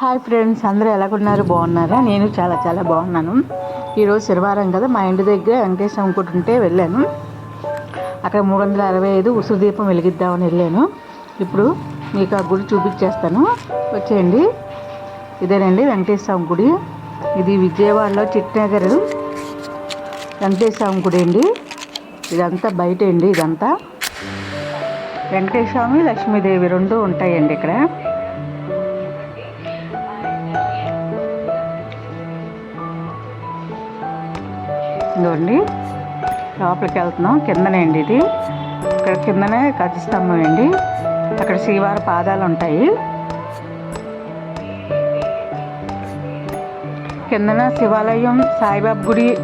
Hi friends అందరూ ఎలాగున్నారు? బాగున్నారా? నేను చాలా చాలా బాగున్నాను. ఈరోజు శనివారం కదా మా ఇంటి దగ్గర వెంకటేశ్వర ఇంకోటి ఉంటే వెళ్ళాను. అక్కడ మూడు వందల అరవై ఐదు ఉసురు దీపం వెలిగిద్దామని వెళ్ళాను. ఇప్పుడు మీకు ఆ గుడి చూపించేస్తాను. వచ్చేయండి. ఇదేనండి వెంకటేశ్వర గుడి. ఇది విజయవాడలో చిట్నగర్ వెంకటేశ్వర గుడి అండి. ఇదంతా బయట అండి ఇదంతా వెంకటేశ్వామి లక్ష్మీదేవి రెండు ఉంటాయండి ఇక్కడ. ఇదిగోండి. లోపలికి వెళ్తున్నాం. కిందనే అండి ఇది. ఇక్కడ కిందనే ఖచ్చిస్తంభం అండి. అక్కడ శ్రీవారి పాదాలు ఉంటాయి. కిందన శివాలయం సాయిబాబా గుడి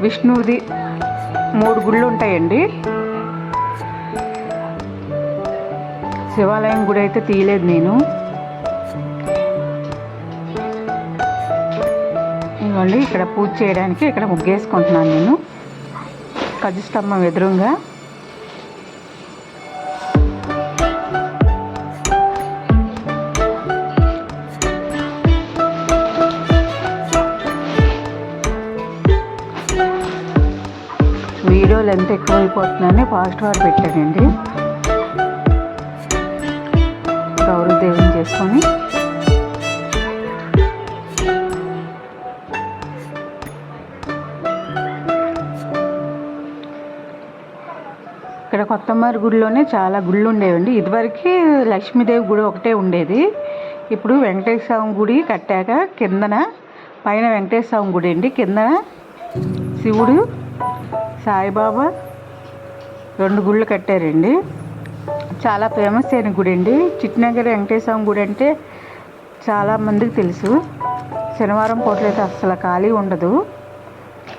విష్ణువుది మూడు గుళ్ళు ఉంటాయండి. శివాలయం గుడి అయితే తీయలేదు నేను. ఇవ్వండి ఇక్కడ పూజ చేయడానికి ఇక్కడ ముగ్గేసుకుంటున్నాను నేను. కజస్తంభం ఎదురుగా. వీడియోలు ఎంత ఎక్కువైపోతుందని ఫాస్ట్ వార్ పెట్టానండి. గౌరవదేవం చేసుకొని. ఇక్కడ కొత్తమారి గుడిలోనే చాలా గుళ్ళు ఉండేవండి. ఇదివరకు లక్ష్మీదేవి గుడి ఒకటే ఉండేది. ఇప్పుడు వెంకటేశ్వర స్వామి గుడి కట్టాక కిందన పైన వెంకటేశ్వర స్వామి గుడి అండి. కిందన శివుడు సాయిబాబా రెండు గుళ్ళు కట్టారండి. చాలా ఫేమస్ అయిన గుడి అండి. చిట్నగర్ వెంకటేశ్వర స్వామి గుడి అంటే చాలామందికి తెలుసు. శనివారం పూటలైతే అస్సలు ఖాళీ ఉండదు.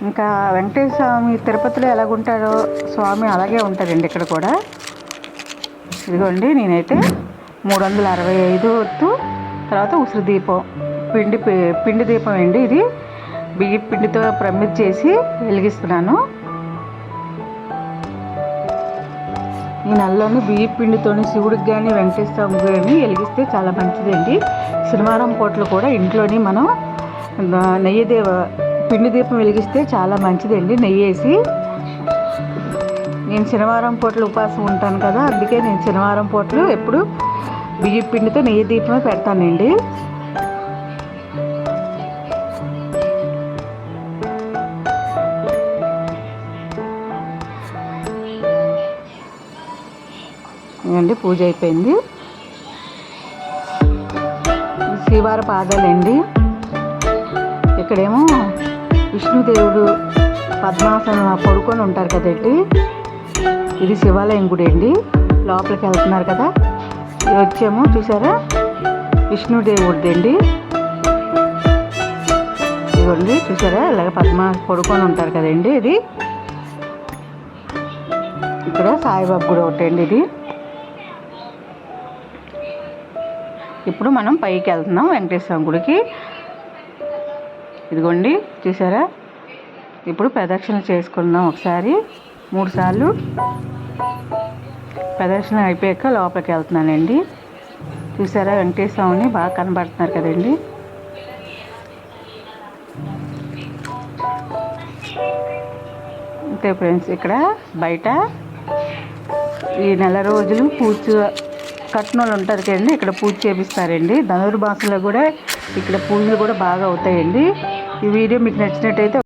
ఇంకా వెంకటేశ్వర స్వామి తిరుపతిలో ఎలాగుంటాడో స్వామి అలాగే ఉంటారండి ఇక్కడ కూడా. ఇదిగోండి నేనైతే మూడు వందల అరవై ఐదు వత్తు తర్వాత ఉసిరి దీపం పిండి పిండి దీపం అండి ఇది. బియ్య పిండితో ప్రమిద్ చేసి వెలిగిస్తున్నాను. ఈ నెలలోని బియ్య పిండితోని శివుడికి కానీ వెంకటేశ్వర స్వామి కానీ వెలిగిస్తే చాలా మంచిదండి. శనివారం పూటలు కూడా ఇంట్లోని మనం నెయ్యి దేవ పిండి దీపం వెలిగిస్తే చాలా మంచిదండి నెయ్యి వేసి నేను శనివారం పూటలు ఉపాసం ఉంటాను కదా అందుకే నేను శనివారం పూటలు ఎప్పుడు బియ్య పిండితో నెయ్యి దీపమే పెడతానండి. అండి పూజ అయిపోయింది. శ్రీవార పాదాలండి. ఇక్కడేమో విష్ణుదేవుడు పద్మాసనం పడుకొని ఉంటారు కదండి ఇది శివాలయం గుడి అండి. లోపలికి వెళ్తున్నారు కదా. ఇది వచ్చేమో చూసారా? విష్ణుదేవుడిది అండి. ఇదిగోండి చూసారా? ఇలాగ పద్మ పడుకొని ఉంటారు కదండి ఇది? ఇక్కడ సాయిబాబు గుడి ఒకటి అండి ఇది. ఇప్పుడు మనం పైకి వెళ్తున్నాం వెంకటేశ్వర గుడికి. ఇదిగోండి చూసారా? ఇప్పుడు ప్రదక్షిణ చేసుకుందాం ఒకసారి. మూడు సార్లు. ప్రదక్షిణ అయిపోయాక లోపలికి వెళ్తున్నానండి. చూసారా వెంకటేశ్వరని బాగా కనబడుతున్నారు కదండి. అంతే ఫ్రెండ్స్ ఇక్కడ బయట ఈ నెల రోజులు పూజ కట్నోళ్ళు ఉంటారు కదండి ఇక్కడ పూజ చేపిస్తారండి. ధనుర్మాసంలో కూడా ఇక్కడ పూజలు కూడా బాగా అవుతాయండి. ఈ వీడియో మీకు నచ్చినట్టయితే